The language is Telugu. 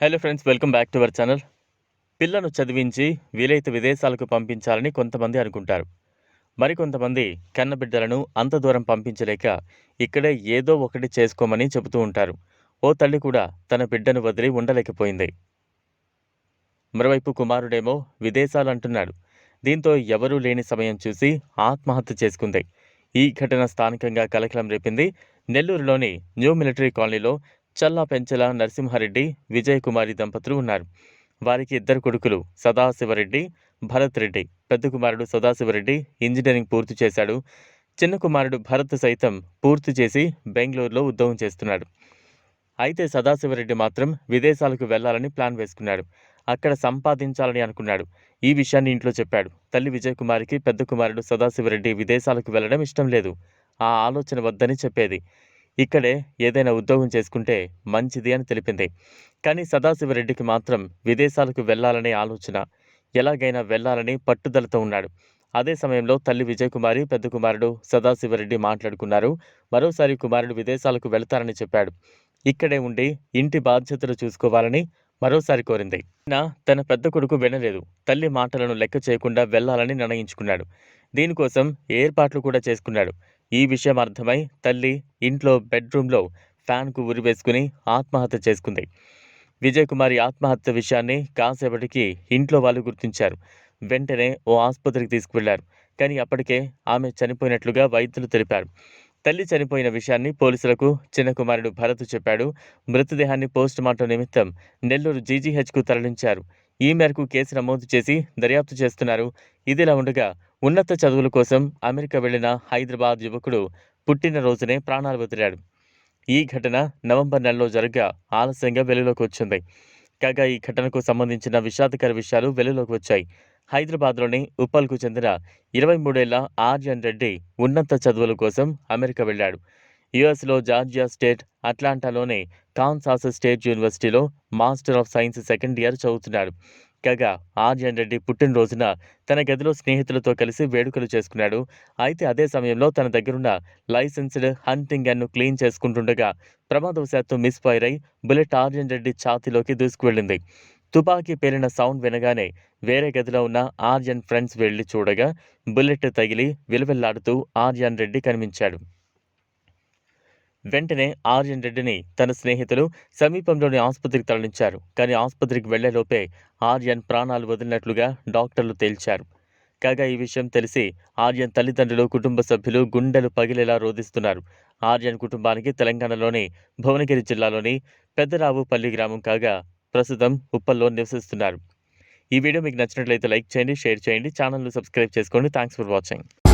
Hello friends welcome back to our channel పిల్లను చదివించి వీలైతే విదేశాలకు పంపించాలని కొంతమంది అనుకుంటారు. మరికొంతమంది కన్నబిడ్డలను అంత దూరం పంపించలేక ఇక్కడే ఏదో ఒకటి చేసుకోమని చెబుతూ ఉంటారు. ఓ తల్లి కూడా తన బిడ్డను వదిలి ఉండలేకపోయింది. మరోవైపు కుమారుడేమో విదేశాలు అంటున్నాడు దీంతో ఎవరూ లేని సమయం చూసి ఆత్మహత్య చేసుకుంది. ఈ ఘటన స్థానికంగా కలకలం రేపింది. నెల్లూరులోని న్యూ మిలిటరీ కాలనీలో చల్లా పెంచల నరసింహారెడ్డి విజయకుమారి దంపతులు ఉన్నారు. వారికి ఇద్దరు కొడుకులు సదాశివరెడ్డి భరత్ రెడ్డి. పెద్ద కుమారుడు సదాశివరెడ్డి ఇంజనీరింగ్ పూర్తి చేశాడు. చిన్న కుమారుడు భరత్ సైతం పూర్తి చేసి బెంగళూరులో ఉద్యోగం చేస్తున్నాడు. అయితే సదాశివరెడ్డి మాత్రం విదేశాలకు వెళ్ళాలని ప్లాన్ వేసుకున్నాడు. అక్కడ సంపాదించాలని అనుకున్నాడు. ఈ విషయాన్ని ఇంట్లో చెప్పాడు. తల్లి విజయకుమారికి పెద్ద కుమారుడు సదాశివరెడ్డి విదేశాలకు వెళ్ళడం ఇష్టం లేదు. ఆ ఆలోచన వద్దని చెప్పేది. ఇక్కడే ఏదైనా ఉద్యోగం చేసుకుంటే మంచిది అని తెలిపింది. కానీ సదాశివరెడ్డికి మాత్రం విదేశాలకు వెళ్ళాలనే ఆలోచన ఎలాగైనా వెళ్ళాలని పట్టుదలతో ఉన్నాడు. అదే సమయంలో తల్లి విజయకుమారి పెద్ద కుమారుడు సదాశివరెడ్డి మాట్లాడుకున్నారు. మరోసారి కుమారుడు విదేశాలకు వెళతారని చెప్పాడు. ఇక్కడే ఉండి ఇంటి బాధ్యతలు చూసుకోవాలని మరోసారి కోరింది. నా తన పెద్ద కొడుకు వినలేదు. తల్లి మాటలను లెక్క చేయకుండా వెళ్ళాలని నిర్ణయించుకున్నాడు. దీనికోసం ఏర్పాట్లు కూడా చేసుకున్నాడు. ఈ విషయం అర్థమై తల్లి ఇంట్లో బెడ్రూమ్లో ఫ్యాన్కు ఉరివేసుకుని ఆత్మహత్య చేసుకుంది. విజయకుమారి ఆత్మహత్య విషయాన్ని కాసేపటికి ఇంట్లో వాళ్ళు గుర్తించారు. వెంటనే ఓ ఆసుపత్రికి తీసుకువెళ్ళారు. కానీ అప్పటికే ఆమె చనిపోయినట్లుగా వైద్యులు తెలిపారు. తల్లి చనిపోయిన విషయాన్ని పోలీసులకు చిన్న కుమారుడు భరత్ చెప్పాడు. మృతదేహాన్ని పోస్టుమార్టం నిమిత్తం నెల్లూరు జీజీహెచ్కు తరలించారు. ఈ మేరకు కేసు నమోదు చేసి దర్యాప్తు చేస్తున్నారు. ఇదిలా ఉండగా ఉన్నత చదువుల కోసం అమెరికా వెళ్ళిన హైదరాబాద్ యువకుడు పుట్టినరోజునే ప్రాణాలు వదిలాడు. ఈ ఘటన నవంబర్ నెలలో జరగగా ఆలస్యంగా వెలుగులోకి వచ్చింది. కాగా ఈ ఘటనకు సంబంధించిన విషాదకర విషయాలు వెలుగులోకి వచ్చాయి. హైదరాబాద్లోని ఉప్పల్కు చెందిన ఇరవై మూడేళ్ళ ఆర్యన్ రెడ్డి ఉన్నత చదువుల కోసం అమెరికా వెళ్ళాడు. యుఎస్లో జార్జియా స్టేట్ అట్లాంటాలోని కాన్సాస్ స్టేట్ యూనివర్సిటీలో master of science second year చదువుతున్నాడు. కాగా ఆర్యన్ రెడ్డి పుట్టినరోజున తన గదిలో స్నేహితులతో కలిసి వేడుకలు చేసుకున్నాడు. అయితే అదే సమయంలో తన దగ్గరున్న లైసెన్స్డ్ హంటింగ్ గన్ను క్లీన్ చేసుకుంటుండగా ప్రమాదవశాత్తు మిస్ ఫైర్ అయి బుల్లెట్ ఆర్యన్ రెడ్డి ఛాతీలోకి దూసుకువెళ్ళింది. తుపాకీ పేలిన సౌండ్ వినగానే వేరే గదిలో ఉన్న ఆర్యన్ ఫ్రెండ్స్ వెళ్ళి చూడగా బుల్లెట్ తగిలి విలువెల్లాడుతూ ఆర్యన్ రెడ్డి కనిపించాడు. వెంటనే ఆర్యన్ రెడ్డిని తన స్నేహితులు సమీపంలోని ఆసుపత్రికి తరలించారు. కానీ ఆసుపత్రికి వెళ్ళేలోపే ఆర్యన్ ప్రాణాలు వదిలినట్లుగా డాక్టర్లు తేల్చారు. కాగా ఈ విషయం తెలిసి ఆర్యన్ తల్లిదండ్రులు కుటుంబ సభ్యులు గుండెలు పగిలేలా రోధిస్తున్నారు. ఆర్యన్ కుటుంబానికి తెలంగాణలోని భువనగిరి జిల్లాలోని పెద్దరావుపల్లి గ్రామం కాగా ప్రస్తుతం ఉప్పల్లో నివసిస్తున్నారు. ఈ వీడియో మీకు నచ్చినట్లయితే లైక్ చేయండి షేర్ చేయండి ఛానల్ను సబ్స్క్రైబ్ చేసుకోండి. Thanks for watching.